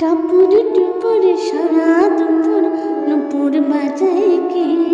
টাপুর টুপুর সারা দুপুর নুপুর বাজায় কে?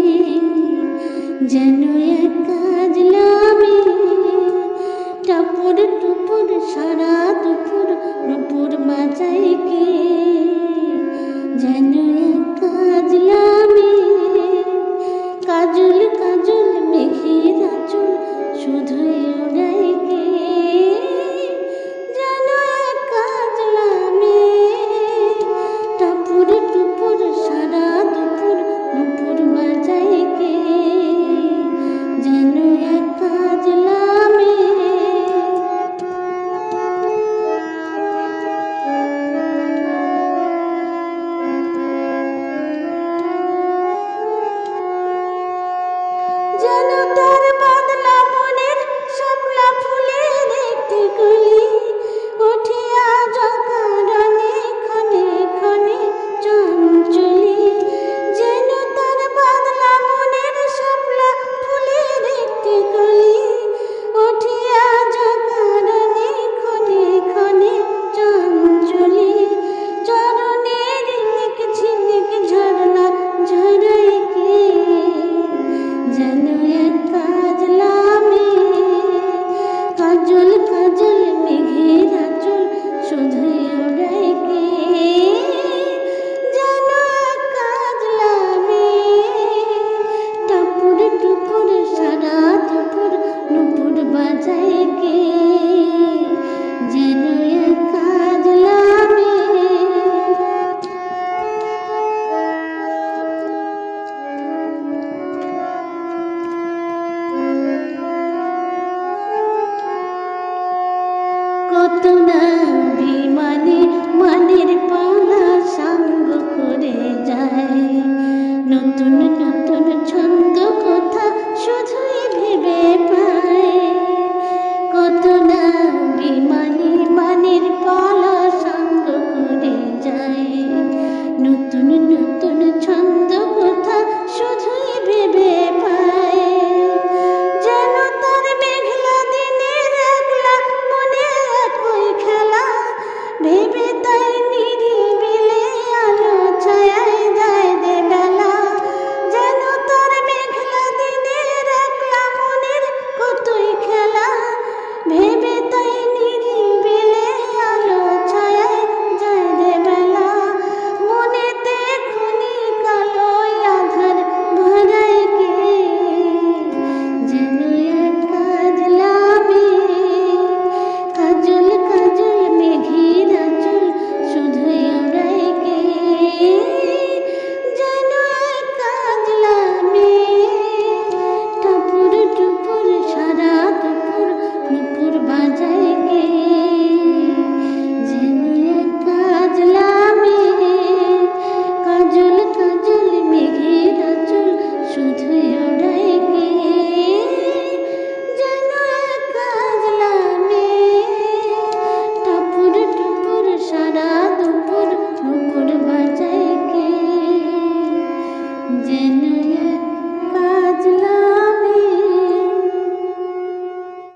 কত না বিমানে মানের পালা সঙ্গ করে যায়। নতুন নতুন ছন্দ কথা শুধুই ভেবে পায়। কত না বিমানে মানের পালা সঙ্গ করে যায়। নতুন নতুন didn't